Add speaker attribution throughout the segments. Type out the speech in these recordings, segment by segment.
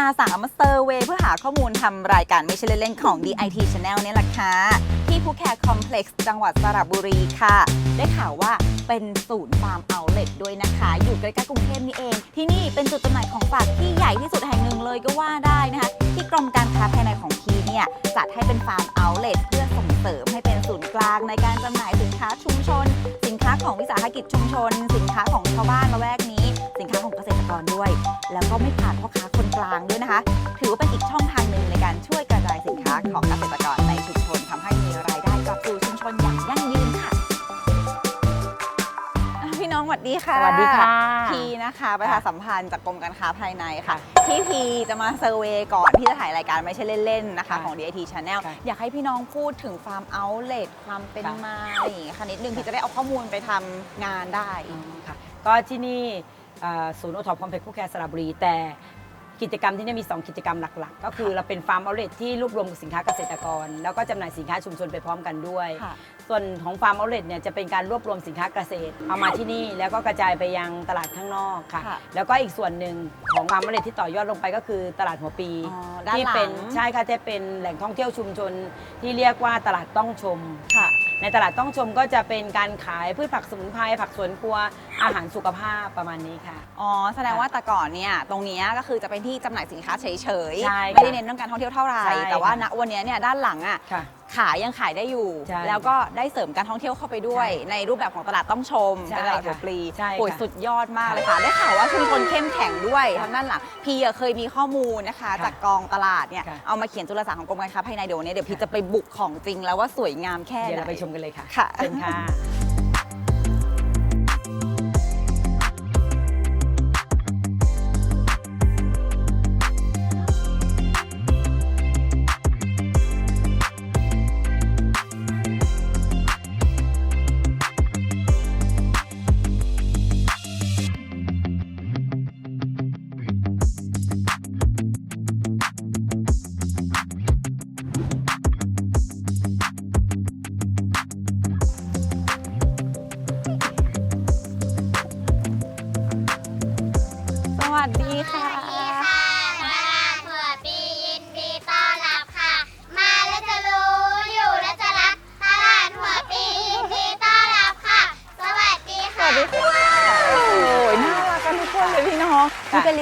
Speaker 1: อาสามาเซอร์เวเพื่อหาข้อมูลทำรายการไม่ใช่เล่นๆของ DIT Channel เนี่ยแหละค่ะ ที่ภูแคคอมเพล็กซ์จังหวัดสระบุรีค่ะ ได้ข่าวว่าเป็นศูนย์ฟาร์มเอาท์เล็ตด้วยนะคะ อยู่ใกล้ๆกรุงเทพนี่เอง ที่นี่เป็นจุดจำหน่ายของฝากที่ใหญ่ที่สุดแห่งหนึ่งเลยก็ว่าได้นะคะ ที่กรมการค้าภายในของพีเนี่ยจัดให้เป็นฟาร์มเอาท์เล็ตเพื่อส่งเสริมให้เป็นศูนย์กลางในการจำหน่ายสินค้าชุมชน สินค้าของวิสาหกิจชุมชน สินค้าของชาวบ้านละแวกนี้ สินค้าของเกษตรกรด้วย แล้วก็ไม่ขาดพ่อค้าคนกลางด้วยนะคะ ถือว่าเป็นอีกช่องทางหนึ่งในการช่วยกระจายสินค้าของเกษตรกร ดีค่ะสวัสดีค่ะพีนะคะประชาสัมพันธ์จากกรมการค้าภายในค่ะ
Speaker 2: ค่ะ
Speaker 1: ที่พีจะมาเซอร์เวย์ก่อนที่จะถ่ายรายการไม่ใช่เล่นๆนะคะ
Speaker 2: ค่ะ
Speaker 1: ของ DIT Channel
Speaker 2: ค่ะ
Speaker 1: อยากให้พี่น้องพูดถึงฟาร์มเอาท์เลทความเป็น
Speaker 2: ค่ะ
Speaker 1: มาอะไรอย่างเงี้ยค่ะนิดนึงพี่จะได้เอาข้อมูลไปทำงานได้
Speaker 2: อ๋อค่ะก็ที่นี่เอ่อศูนย์โอท็อปคอมเพล็กซ์ผู้แคร์สระบุรีแต่ กิจกรรมที่นี่มี 2 กิจกรรมหลัก ๆ ก็คือเราเป็นฟาร์มเอาเลทที่รวบรวมสินค้าเกษตรกร แล้วก็จำหน่ายสินค้าชุมชนไปพร้อมกันด้วย
Speaker 1: ค่ะ
Speaker 2: ส่วนของฟาร์มเอาเลทเนี่ยจะเป็นการรวบรวมสินค้าเกษตร เอามาที่นี่แล้วก็กระจายไปยังตลาดข้างนอกค่ะ
Speaker 1: ค่ะ
Speaker 2: แล้วก็อีกส่วนหนึ่งของฟาร์มเอาเลทที่ต่อยอดลงไปก็คือตลาดหัวปี
Speaker 1: อ๋อด้าน
Speaker 2: ที่
Speaker 1: หลัง
Speaker 2: เป็นใช่ค่ะจะเป็นแหล่งท่องเที่ยวชุมชนที่เรียกว่าตลาดต้องชม
Speaker 1: ค่ะ
Speaker 2: ในตลาดต้องชมก็จะเป็นการขายพืชผักสมุนไพรผักสวนครัวอาหารสุขภาพประมาณนี้ค่ะ
Speaker 1: อ๋อ แสดงว่าแต่ก่อนเนี่ยตรงเนี้ยก็คือจะเป็นที่จำหน่ายสินค้าเฉย
Speaker 2: ใช่
Speaker 1: ๆ
Speaker 2: ค่ะ
Speaker 1: ไม่ได้เน้นเรื่องการท่องเที่ยวเท่าไหร่
Speaker 2: ใช่
Speaker 1: แต่ว่า
Speaker 2: ค่ะ
Speaker 1: ณวันเนี้ยเนี่ยด้านหลังอะ
Speaker 2: ค่ะ
Speaker 1: ขายยังขายได้อยู่
Speaker 2: ใช่
Speaker 1: แล้วก็ได้เสริมการท่องเที่ยวเข้าไปด้วย
Speaker 2: ใช่
Speaker 1: ในรูปแบบของตลาดต้องชม
Speaker 2: ใช่
Speaker 1: เป็นตลาดหัว
Speaker 2: ค่ะ
Speaker 1: ปลี
Speaker 2: ใช่ค่ะ
Speaker 1: โอ้ยสุดยอดมากเลยค่ะ ได้ข่าวว่าชุมชนเข้มแข็งด้วยทางด้านหลังพี่อะเคยมีข้อมูลนะคะ
Speaker 2: ค่ะ
Speaker 1: จากกองตลาดเนี่ย
Speaker 2: ค่ะ
Speaker 1: เอามาเขียนจุลสารของกรมการค้าภายในเดี๋ยววันนี้เดี๋ยวพี่จะไปบุกของจริงแล้วว่าสวยงามแค่
Speaker 2: เดี๋ยว
Speaker 1: ไหน
Speaker 2: เราไปชมกันเลยค่ะ
Speaker 1: ค่ะ
Speaker 2: เป็นค่ะ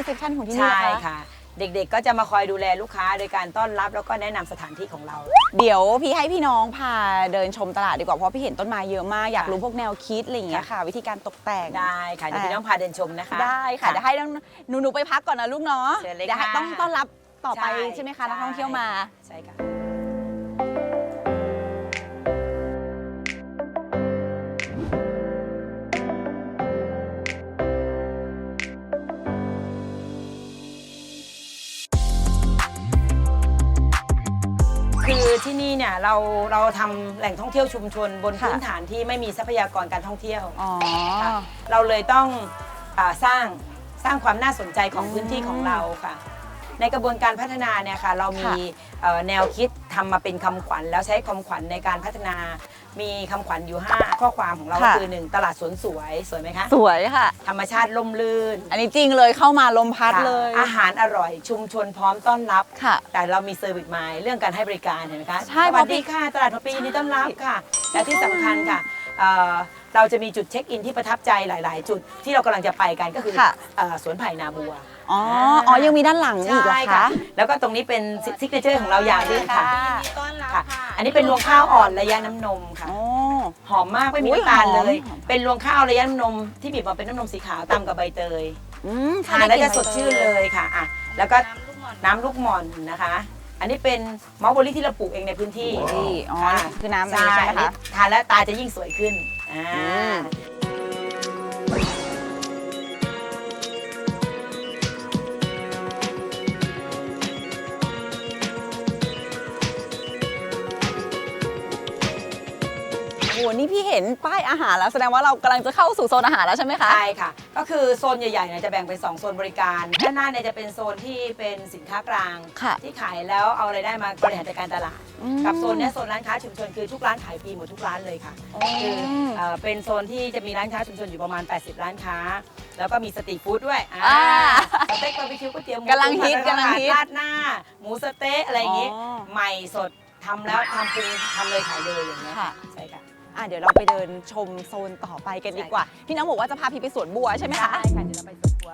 Speaker 1: เป็นรีเซพชันของที่นี่
Speaker 2: ใช่
Speaker 1: เหรอคะ
Speaker 2: ค่ะ เด็กๆก็จะมาคอยดูแลลูกค้าโดยการต้อนรับแล้วก็แนะนำสถานที่ของเรา
Speaker 1: เดี๋ยวพี่ให้พี่น้องพาเดินชมตลาดดีกว่า เพราะพี่เห็นต้นไม้เยอะมาก อยาก
Speaker 2: ค่ะ
Speaker 1: รู้พวกแนวคิดอะไรอย่างเงี้ยค่ะ วิธีการตกแต่ง
Speaker 2: ได้ค่ะเดี๋ยวพี่น้องพาเดินชมนะคะ
Speaker 1: ได้ค่ะเดี๋ยวให้น้องหนูหนูไปพักก่อนนะลูกเนาะ
Speaker 2: เชิญเลย
Speaker 1: ดี๋วให้
Speaker 2: ค่ะ
Speaker 1: ต้องต้อนรับต่อไป
Speaker 2: ใช่
Speaker 1: ใช่ไหมคะนักท่องเที่ยวมา
Speaker 2: ใช่ค่ะ คือที่นี่เนี่ยเราเราทำแหล่งท่องเที่ยวชุมชนบน
Speaker 1: ค่ะ
Speaker 2: พื้นฐานที่ไม่มีทรัพยากรการท่องเที่ยว
Speaker 1: อ๋อ
Speaker 2: ค่ะเราเลยต้องอาสร้างสร้างความน่าสนใจของพื้นที่ของเราค่ะ ในกระบวนการพัฒนาเนี่ยค่ะเรามี
Speaker 1: ค่ะ
Speaker 2: เอ่อแนวคิดทำมาเป็นคำขวัญ แล้วใช้คำขวัญในการพัฒนา มีคำขวัญอยู่ 5 ข้อความของเราก็คือ1ตลาดสวนสวยสวยไหมคะ
Speaker 1: สวยค่ะ
Speaker 2: ธรรมชาติล่มลื่น
Speaker 1: อันนี้จริงเลยเข้ามาลมพัด
Speaker 2: ค่ะ
Speaker 1: เลย
Speaker 2: อาหารอร่อยชุมชนพร้อมต้อนรับ
Speaker 1: ค่ะ
Speaker 2: แต่เรามีเซอร์วิสมายเรื่องการให้บริการเห็นไหมคะ
Speaker 1: ใช่
Speaker 2: ส
Speaker 1: เพ
Speaker 2: วั
Speaker 1: ราะ
Speaker 2: สดีค่ะตลาดหัวปียินดีต้อนรับค่ะ และที่สำคัญค่ะเอ่อเราจะมีจุดเช็คอินที่ประทับใจหลาย ๆ จุดที่เรากำลังจะไปกันก็คือ
Speaker 1: ค่ะ
Speaker 2: เอ่อสวนไผ่นาบัว
Speaker 1: อ๋ออ๋อยังมีด้านหลังอีกเหรอ
Speaker 2: ใช่
Speaker 1: คะ
Speaker 2: แล้วก็ตรงนี้เป็นซิกเนเจอร์ของเราอย่างหนึงค่ะ
Speaker 1: ต้อนรับ
Speaker 2: ค่ะ อันนี้เป็นรวงข้าวอ่อนระยะน้ำนมค่ะ
Speaker 1: อ๋อ
Speaker 2: หอมมากไม่มี
Speaker 1: อุ๊ย
Speaker 2: น้ำตาลเลย
Speaker 1: หอม
Speaker 2: เป็นรวงข้าวระยะน้ำนมที่บีบมาเป็นน้ำนมสีขาวตำกับใบเตย
Speaker 1: อืม
Speaker 2: ทานแล้วจะสดชื่นเลยค่ะอะ แล้วก็น้ำลูกหม่อนนะคะ อันนี้เป็นมอลเบอรี่ที่เราปลูกเองในพื้นที่
Speaker 1: นี่อ๋อ
Speaker 2: ค่ะ
Speaker 1: คือน้ำนี้ใช่ไหม
Speaker 2: อันนี้
Speaker 1: คะ
Speaker 2: ทานแล้วตาจะยิ่งสวยขึ้นอ่า
Speaker 1: หนี่พี่เห็นป้ายอาหารแล้วแสดงว่าเรากำลังจะเข้าสู่โซนอาหารแล้วใช่ไหมคะ
Speaker 2: ใช่ค่ะ ก็คือโซนใหญ่ๆเนี่ยจะแบ่งเป็น 2 โซนบริการ ด้านหน้าเนี่ยจะเป็นโซนที่เป็นสินค้ากลาง
Speaker 1: ค่ะ
Speaker 2: ที่ขายแล้วเอารายได้มาบริหารจัดการตลาด
Speaker 1: อืม
Speaker 2: กับโซนเนี้ยโซนร้านค้าชุมชนคือทุกร้านขายฟรีหมดทุกร้านเลยค่ะคือเอ่อเป็นโซนที่จะมีร้านค้าชุมชนอยู่ประมาณ 80 ร้านค้า แล้วก็มีสตรีทฟู้ดด้วย
Speaker 1: อ่า
Speaker 2: สเต็กบาร์บีคิวก๋วยเตี๋ยวหมู
Speaker 1: กำลังฮิต
Speaker 2: ผัด
Speaker 1: กำลังฮิต
Speaker 2: ราดหน้า หมูสะเต๊ะอะไรอย่างงี้
Speaker 1: อ๋อ
Speaker 2: ใหม่สดทำแล้วทำปรุงทำเลยขายเลยอย่างเงี้ย
Speaker 1: ค่ะ
Speaker 2: ใช่ค่ะ
Speaker 1: อะเดี๋ยวเราไปเดินชมโซนต่อไปกันดีกว่า พี่น้องบอกว่าจะพาพี่ไปสวนบัวใช่ไหมคะ
Speaker 2: ใช่ค่ะเดี๋ยวเราไปสวนครัว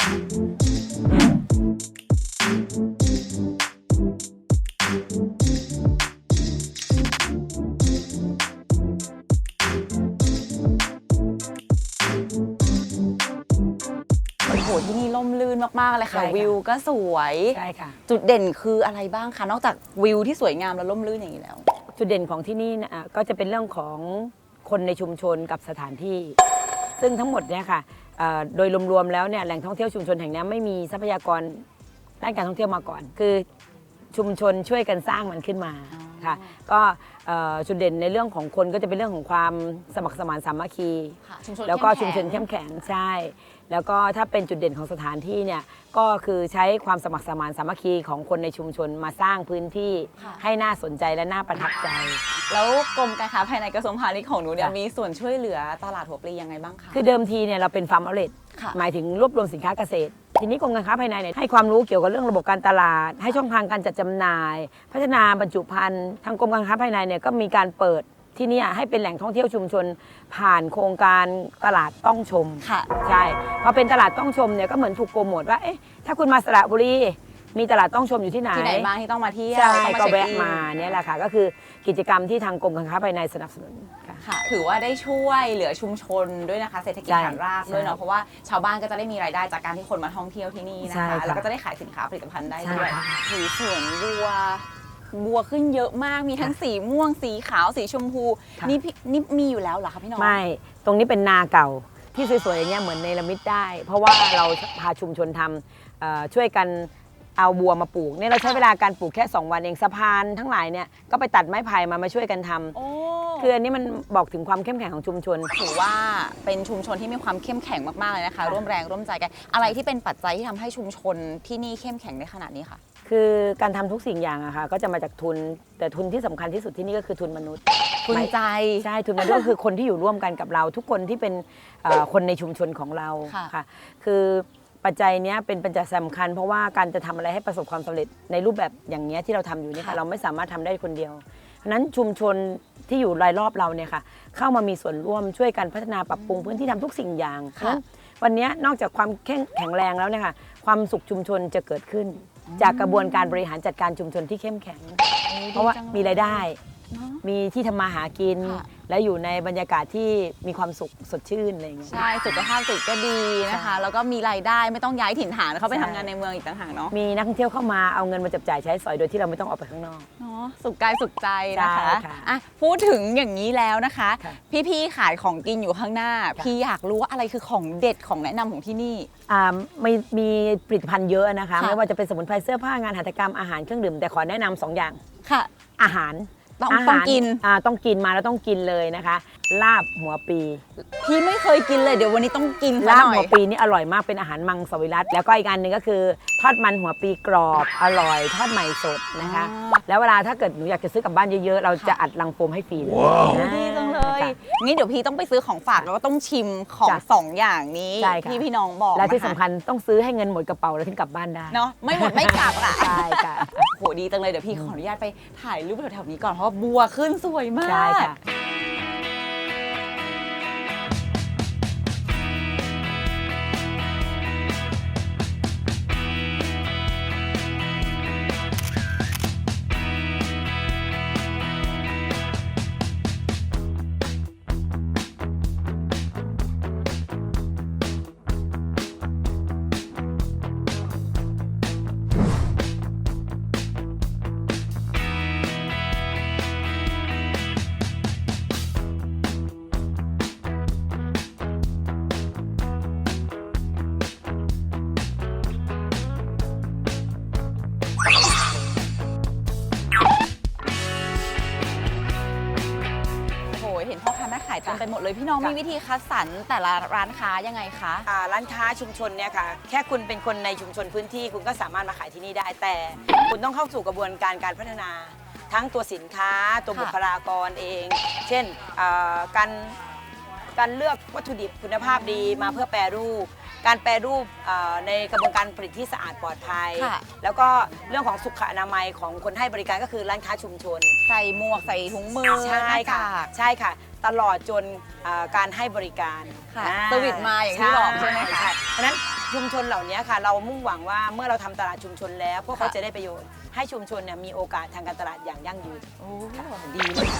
Speaker 1: โอ้โหที่นี่ล่มลื่นมากๆเลยค่ะ
Speaker 2: ใช่ค่ะ
Speaker 1: วิวก็สวย
Speaker 2: ใช่ค่ะ
Speaker 1: จุดเด่นคืออะไรบ้างคะ นอกจากวิวที่สวยงามแล้วล่มลื่นอย่างนี้แล้ว
Speaker 2: จุดเด่นของที่นี่นะอะก็จะเป็นเรื่องของ คนในชุมชนกับสถานที่ ซึ่งทั้งหมดเนี่ยค่ะโดยรวมๆแล้วเนี่ยแหล่งท่องเที่ยวชุมชนแห่งนี้ไม่มีทรัพยากรด้านการท่องเที่ยวมาก่อน คือชุมชนช่วยกันสร้างมันขึ้นมา ค่ะ ก็เอ่อจุดเด่นในเรื่องของคนก็จะเป็นเรื่องของความสมัครสมานสามัคคี
Speaker 1: ค่ะชุมชน
Speaker 2: แล้วก็
Speaker 1: เข้
Speaker 2: ชุ
Speaker 1: ม
Speaker 2: ม
Speaker 1: แข็
Speaker 2: ช
Speaker 1: ง
Speaker 2: นเข้มแข็งใช่ แล้วก็ถ้าเป็นจุดเด่นของสถานที่เนี่ยก็คือใช้ความสมัครสมานสามัคคีของคนในชุมชนมาสร้างพื้นที่
Speaker 1: ค่ะ
Speaker 2: ให้น่าสนใจและน่าประทับใจ
Speaker 1: แล้วกรมการค้าภายในกระทรวงพาณิชย์ของหนูเนี่ย
Speaker 2: ค่ะ
Speaker 1: มีส่วนช่วยเหลือตลาดหัวปลียังไงบ้างคะ
Speaker 2: คือเดิมทีเนี่ยเราเป็นฟาร์มเอาเล t
Speaker 1: ค่ะ
Speaker 2: หมายถึงรวบรวมสินค้าเกษตร ทีนี้กรมการค้าภายในเนี่ยให้ความรู้เกี่ยวกับเรื่องระบบการตลาด ให้ช่องทางการจัดจำหน่าย พัฒนาบรรจุภัณฑ์ทางกรมการค้าภายในเนี่ยก็มีการเปิดที่เนี่ยให้เป็นแหล่งท่องเที่ยวชุมชน ผ่านโครงการตลาดต้องชม
Speaker 1: ค่ะ
Speaker 2: ใช่พอเป็นตลาดต้องชมเนี่ยก็เหมือนถูกโปรโมทว่าเอ๊ะถ้าคุณมาสระบุรีมีตลาดต้องชมอยู่ที่ไหน
Speaker 1: ที่ไหนบ้างที่ต้องมาเที่ยว
Speaker 2: ใช่
Speaker 1: ต้อง
Speaker 2: ก็
Speaker 1: เช็ค
Speaker 2: แวะ
Speaker 1: อิน
Speaker 2: มาเนี่ยแหละค่ะก็คือกิจกรรมที่ทางกรมการค้าภายในสนับสนุน ค่ะ
Speaker 1: ค่ะ ถือว่าได้ช่วยเหลือชุมชนด้วยนะคะ เศรษฐกิจ
Speaker 2: ใช่
Speaker 1: ฐานรากด้วย
Speaker 2: ใช่
Speaker 1: เนาะเพราะว่าชาวบ้านก็จะได้มีรายได้จากการที่คนมาท่องเที่ยวที่นี่นะ
Speaker 2: ใช่
Speaker 1: คะ
Speaker 2: ค่ะ
Speaker 1: แล้วก็จะได้ขายสินค้าผลิตภัณฑ์ได้
Speaker 2: ใช่
Speaker 1: ด้วย
Speaker 2: ค่ะ
Speaker 1: ถือสวนบัว บัวขึ้นเยอะมาก มีทั้งสีม่วง สีขาว สีชมพู
Speaker 2: ค่ะ
Speaker 1: นี่พี่นี่มีอยู่แล้วเหรอคะพี่น้อง
Speaker 2: ไม่ ตรงนี้เป็นนาเก่าที่สวยๆอย่างเงี้ยเหมือนในละมิดได้ เพราะว่าเราพาชุมชนทำเอ่อช่วยกัน เอาบัวมาปลูกเนี่ยเราใช้เวลาการปลูกแค่ 2 วันเองสะพานทั้งหลายเนี่ยก็ไปตัดไม้ไผ่มามาช่วยกันทำ
Speaker 1: โอ้
Speaker 2: คืออันนี้มันบอกถึงความเข้มแข็งของชุมชน
Speaker 1: ถือว่าเป็นชุมชนที่มีความเข้มแข็งมากๆเลยนะคะ
Speaker 2: ค่ะ
Speaker 1: ร่วมแรงร่วมใจกัน อะไรที่เป็นปัจจัยที่ทำให้ชุมชนที่นี่เข้มแข็งได้ขนาดนี้คะ
Speaker 2: คือการทำทุกสิ่งอย่างอะค่ะก็จะมาจากทุนแต่ทุนที่สำคัญที่สุดที่นี่ก็คือทุนมนุษย์
Speaker 1: ทุนใจ
Speaker 2: ใช่ทุนมนุษย์ก็คือคนที่อยู่ร่วมกันกับเรา ทุกคนที่เป็นเอ่อคนในชุมชนของเรา
Speaker 1: ค่ะ
Speaker 2: ค่ะคือ ปัจจัยเนี้ยเป็นปัจจัยสำคัญ เพราะว่าการจะทำอะไรให้ประสบความสำเร็จในรูปแบบอย่างเงี้ยที่เราทำอยู่เนี่ยค่ะ เราไม่สามารถทำได้คนเดียวเพราะฉะนั้นชุมชนที่อยู่รายรอบเราเนี่ยค่ะเข้ามามีส่วนร่วมช่วยกันพัฒนาปรับปรุงพื้นที่ทำทุกสิ่งอย่างเพราะฉะนั้นวันเนี้ยนอกจากความแข็งแข็งแรงแล้วเนี่ยค่ะความสุขชุมชนจะเกิดขึ้น จากกระบวนการบริหารจัดการชุมชนที่เข้มแข็ง เพราะว่ามีรายได้
Speaker 1: เนอะ
Speaker 2: มีที่ทำมาหากิน
Speaker 1: ค่ะ
Speaker 2: และอยู่ในบรรยากาศที่มีความสุขสดชื่นอะไรอย่างเงี้ย
Speaker 1: ใช่สุขภาพจิตก็ดีนะคะ
Speaker 2: ใช่
Speaker 1: แล้วก็มีรายได้ไม่ต้องย้ายถิ่นฐานเข้าไป
Speaker 2: ใช่
Speaker 1: ทำงานในเมืองอีกต่างหากเนาะ
Speaker 2: มีนักท่องเที่ยวเข้ามาเอาเงินมาจับจ่ายใช้สอยโดยที่เราไม่ต้องออกไปข้างนอก
Speaker 1: เนาะสุขกายสุขใจนะคะ
Speaker 2: ใช่ค่ะ
Speaker 1: อะพูดถึงอย่างนี้แล้วนะคะ
Speaker 2: ค่ะ
Speaker 1: พี่ๆขายของกินอยู่ข้างหน้า
Speaker 2: ค่ะ
Speaker 1: พี่อยากรู้ว่าอะไรคือของเด็ดของแนะนำของที่นี่
Speaker 2: อ่ามีมีผลิตภัณฑ์เยอะนะคะ
Speaker 1: ค่ะ
Speaker 2: ไม่ว่าจะเป็นสมุนไพรเสื้อผ้างานหัตถกรรมอาหารเครื่องดื่มแต่ขอแนะนำสองอย่าง
Speaker 1: ค่ะ
Speaker 2: อาหาร
Speaker 1: ต้องา
Speaker 2: หาร
Speaker 1: ต้องกิน
Speaker 2: อ่าต้องกินมาแล้วต้องกินเลยนะคะ ลาบหัวปี
Speaker 1: พี่ไม่เคยกินเลยเดี๋ยววันนี้ต้องกินซะ
Speaker 2: ลาบ
Speaker 1: หน่อ
Speaker 2: หั
Speaker 1: ยว
Speaker 2: ปีนี่อร่อยมากเป็นอาหารมังสวิรัตแล้วก็อีกอันหนึ่งก็คือ ทอดมันหัวปีกรอบอร่อย ทอดใหม่สดนะคะ
Speaker 1: อ่า
Speaker 2: แล้วเวลาถ้าเกิดหนูอยากจะซื้อกลับบ้านเยอะๆ เราจะ
Speaker 1: ค่ะ
Speaker 2: อัดลังโฟมให้ฟรีเลย
Speaker 1: โอ้ดี จังเลย
Speaker 2: ค่ะ
Speaker 1: งี้เดี๋ยวพี่ต้องไปซื้อของฝากแล้วก็ต้องชิมของ
Speaker 2: จ้ะ
Speaker 1: สองอย่างนี้
Speaker 2: ใช่ค่ะ
Speaker 1: ที่พี่น้องบอก
Speaker 2: และที่
Speaker 1: นะคะ
Speaker 2: สำคัญต้องซื้อให้เงินหมดกระเป๋าแล้วถึงกลับบ้านได้
Speaker 1: เนาะไม่หมดไม่กลับอะ
Speaker 2: ใช่ค่ะ
Speaker 1: โหดีจังเลยเดี๋ยวพี่ขออนุญาตไปถ่ายรูปแถวๆนี้ก่อนเพราะว่าบัวขึ้นสวยมาก
Speaker 2: ใช่ค่ะ
Speaker 1: ม่ขายเต็มไปหมดเลยพี่น้อง
Speaker 2: ค่ะ
Speaker 1: มีวิธีคัดสรรแต่ละร้านค้ายังไงคะ
Speaker 2: อ่าร้านค้าชุมชนเนี่ยค่ะแค่คุณเป็นคนในชุมชนพื้นที่คุณก็สามารถมาขายที่นี่ได้แต่ คุณต้องเข้าสู่กระบวนการการพัฒนา ทั้งตัวสินค้าตัว
Speaker 1: ค่ะ
Speaker 2: บุคลากรเอง เช่นอ่าการการเลือกวัตถุดิบคุณภาพดีมาเพื่อแปรรูป การแปรรูปเอ่อในกระบวนการผลิตที่สะอาดปลอดภัย
Speaker 1: ค่ะ
Speaker 2: แล้วก็เรื่องของสุขอนามัยของคนให้บริการก็คือร้านค้าชุมชน
Speaker 1: ใส่หมวกใส่ถุงมือ
Speaker 2: ใช่
Speaker 1: หน้า
Speaker 2: ค่ะ
Speaker 1: กาก
Speaker 2: ใช่ค่ะ ตลอดจนเอ่อการให้บริการ
Speaker 1: ค่ะ
Speaker 2: อ่
Speaker 1: เซอร์วิสมาอย่างที่บอกใช่ไหมคะ
Speaker 2: ใช่เพราะฉะนั้นชุมชนเหล่านี้ค่ะ เรามุ่งหวังว่าเมื่อเราทำตลาดชุมชนแล้ว พวกเขา
Speaker 1: ค่ะ
Speaker 2: จะได้ประโยชน์ ให้ชุมชนเนี่ยมีโอกาสทางการตลาดอย่างยั่งยืน
Speaker 1: โอ้
Speaker 2: ดีมาก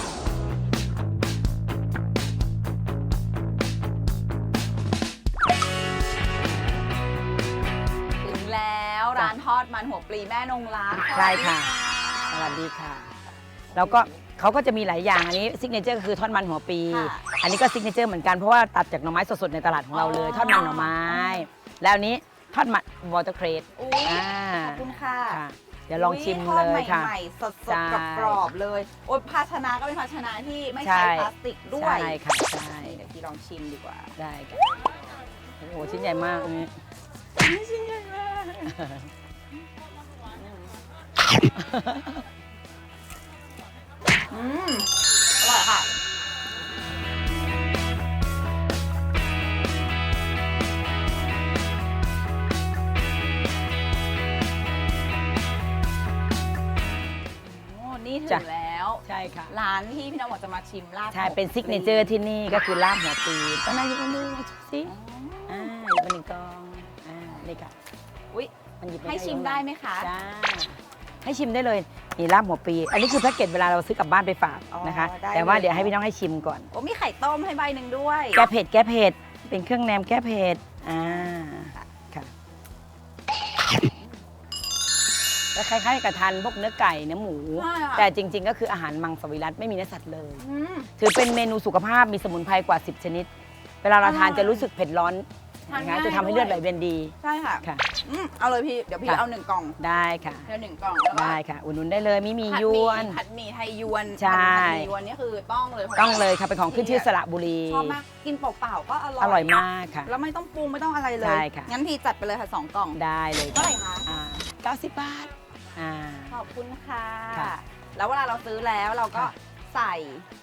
Speaker 1: หัวปลีแม่นงรัก
Speaker 2: ใช่ค่ะ สวัสดีค่ะ แล้วก็เขาก็จะมีหลายอย่างอันนี้ซิกเนเจอร์ก็คือทอดมันหัวปี
Speaker 1: ค่ะ
Speaker 2: อันนี้ก็ซิกเนเจอร์เหมือนกันเพราะว่าตัดจากหน่อไม้สดๆในตลาดของเราเลย
Speaker 1: อ๋อ
Speaker 2: ทอดมันหน่อไม้ แล้วอันนี้ทอดมันวอเตอร์เครส
Speaker 1: อุ๊ย
Speaker 2: อ่า
Speaker 1: ขอบคุณค่ะ
Speaker 2: ค่ะ เดี๋ยวลองชิม
Speaker 1: ทอด
Speaker 2: เลยค่ะ
Speaker 1: ใหม่ๆสด
Speaker 2: ใช่
Speaker 1: ๆกรอบๆเลยโอ้ยภาชนะก็เป็นภาชนะที่ไม่
Speaker 2: ใช่
Speaker 1: ใช้พลาสติกด้วย
Speaker 2: ใช่ค่ะใช่
Speaker 1: เดี๋ยวพี่ลองชิมดีกว่า
Speaker 2: ได้ค่ะโอ้โหชิ้นใหญ่มากอันนี้
Speaker 1: ชิ้นใหญ่มาก อืมอร่อยค่ะโอ้นี่ถึ
Speaker 2: จ้ะ
Speaker 1: งแล้ว
Speaker 2: ใช่ค่ะ
Speaker 1: ร้านที่พี่น้องบอกจะมาชิมลาบ
Speaker 2: ใช่เป็น
Speaker 1: หมก
Speaker 2: ซิกเนเจอร์ที่นี่ก็คือลาบหัวปีต้นไม้อยู่ตรงนี้มาชิมสิ
Speaker 1: อ๋อ
Speaker 2: อ่าหยิบมาหนึ่งกองอ่านี่ค่ะ
Speaker 1: อุ๊ย
Speaker 2: มันหยิบ
Speaker 1: ให้ชิมได้ไหมคะ
Speaker 2: จ้า ให้ชิมได้เลยนี่ลาบหัวปี อันนี้คือแพ็กเกจเวลาเราซื้อกลับบ้านไปฝาก
Speaker 1: อ๋อ
Speaker 2: นะคะ
Speaker 1: ได้
Speaker 2: แต่ว่า
Speaker 1: เลย
Speaker 2: เดี๋ยวให้พี่น้องให้ชิมก่อน
Speaker 1: โอ้มีไข่ต้มให้ใบหนึ่งด้วย
Speaker 2: แก้เผ็ดแก้เผ็ดเป็นเครื่องแนมแก้เผ็ดอ่าค่ะแล้วคล้ายๆกับทานพวกเนื้อไก่เนื้อหมู
Speaker 1: ใช่ค่ะ
Speaker 2: แต่จริง ๆ ก็คืออาหารมังสวิรัตไม่มีเนื้อสัตว์เลย
Speaker 1: อืม
Speaker 2: ถือเป็นเมนูสุขภาพมีสมุนไพรกว่า 10 ชนิด เวลาเราทาน
Speaker 1: อร่อย
Speaker 2: จะรู้สึกเผ็ดร้อน
Speaker 1: ทาน
Speaker 2: นะ
Speaker 1: ง่าย
Speaker 2: คะจะทำให้เลือดไหลเวียนดี
Speaker 1: ใช่ค่ะ
Speaker 2: ค่ะ
Speaker 1: อืมเอาเลยพี่ เดี๋ยวพี่
Speaker 2: ค่ะ
Speaker 1: เอาหนึ่งกล่อง
Speaker 2: ได้ค่ะ
Speaker 1: เดี๋ยวหนึ่งกล่องแล้วก็
Speaker 2: ได้ค่ะ อุ่นนุนได้เลยมีหมี
Speaker 1: ผัด
Speaker 2: ยวน
Speaker 1: ผัดหมี่ไทยยวน
Speaker 2: ใช่
Speaker 1: ผัดหมี่ยวนนี่คือต้องเลยพราะ
Speaker 2: ต้องเลยค่ะเป็นของขึ้นชื่อสระบุรี
Speaker 1: ชอบมากกินเปล่าๆก็อร่อย
Speaker 2: อร่อยมากค่ะ
Speaker 1: แล้วไม่ต้องปรุงไม่ต้องอะไรเลย
Speaker 2: ใช่ค่ะ
Speaker 1: งั้นพี่จัดไปเลยค่ะสองกล่อง
Speaker 2: ได้เลย
Speaker 1: เท่าไหร่คะ
Speaker 2: อ่า90 บาทอ่า
Speaker 1: ขอบคุณค่ะ
Speaker 2: ค่ะ
Speaker 1: แล้วเวลาเราซื้อแล้วเราก็
Speaker 2: ค่ะ
Speaker 1: ใส่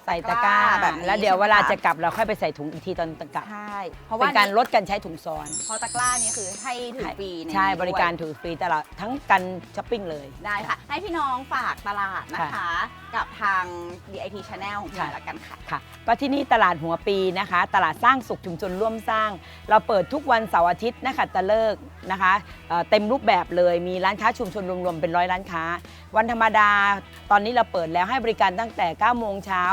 Speaker 2: ใส่ตะกร้า
Speaker 1: แบบนี้
Speaker 2: แล้วเดี๋ยว
Speaker 1: ใช่ไหม
Speaker 2: เวลา
Speaker 1: คะ
Speaker 2: จะกลับเราค่อยไปใส่ถุงอีกทีตอนกลับ
Speaker 1: ใช่เพราะ
Speaker 2: เป็
Speaker 1: ว่าน
Speaker 2: การลดการใช้ถุงซ้อน
Speaker 1: เพราะตะกร้านี่คือให้ถือฟรีใน
Speaker 2: ใช่
Speaker 1: นี้ด้วย
Speaker 2: บริการถือฟรีตลอดทั้งการช้อปปิ้งเลย
Speaker 1: ได้ค่ะ ให้พี่น้องฝากตลาดนะคะ กับทาง DIT Channel ของพี่
Speaker 2: ค่ะ
Speaker 1: ละกันค่ะ
Speaker 2: ค่ะ ก็ที่นี่ตลาดหัวปีนะคะ ตลาดสร้างสุขชุมชนร่วมสร้าง เราเปิดทุกวันเสาร์อาทิตย์นะคะตะเลิกนะคะเอ่อเต็มรูปแบบเลยมีร้านค้าชุมชนรวมๆเป็นร้อยร้านค้า วันธรรมดาตอนนี้เราเปิดแล้วให้บริการตั้งแต่9โมงเช้า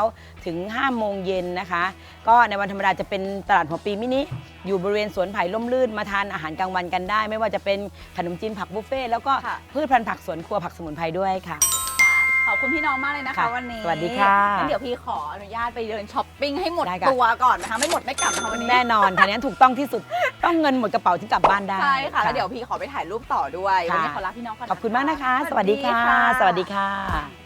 Speaker 2: ถึง 5 โมงเย็นนะคะ ก็ในวันธรรมดาจะเป็นตลาดหัวปีมินิ อยู่บริเวณสวนไผ่ล่มลื่นมาทานอาหารกลางวันกันได้ ไม่ว่าจะเป็นขนมจีนผักบุฟเฟ่ต์แล้วก็
Speaker 1: ค่ะ
Speaker 2: พืชพันธุ์ผักสวนครัวผักสมุนไพรด้วยค่ะ
Speaker 1: ค่ะขอบคุณพี่น้องมากเลยนะคะ
Speaker 2: ค่ะ
Speaker 1: วันนี้
Speaker 2: สวัสดีค่ะ
Speaker 1: งั้นเดี๋ยวพี่ขออนุญาตไปเดินช้อปปิ้งให้หมด
Speaker 2: ได้ค่ะ
Speaker 1: ตัวก่อนนะคะ ไม่หมดไม่กลับนะคะวันนี้
Speaker 2: แน่นอนค่ะนี้ถูกต้องที่สุด ต้องเงินหมดกระเป๋าถึงกลับบ้านได้
Speaker 1: ใช่ค่ะ แล้วเดี๋ยวพี่ขอไปถ่ายรูปต่อด้วย วันนี้
Speaker 2: ค่ะ
Speaker 1: ขอลาพี่น้องก่อน
Speaker 2: ขอบคุณมากนะคะ สวัสดีค่ะ สวัสดีค่ะ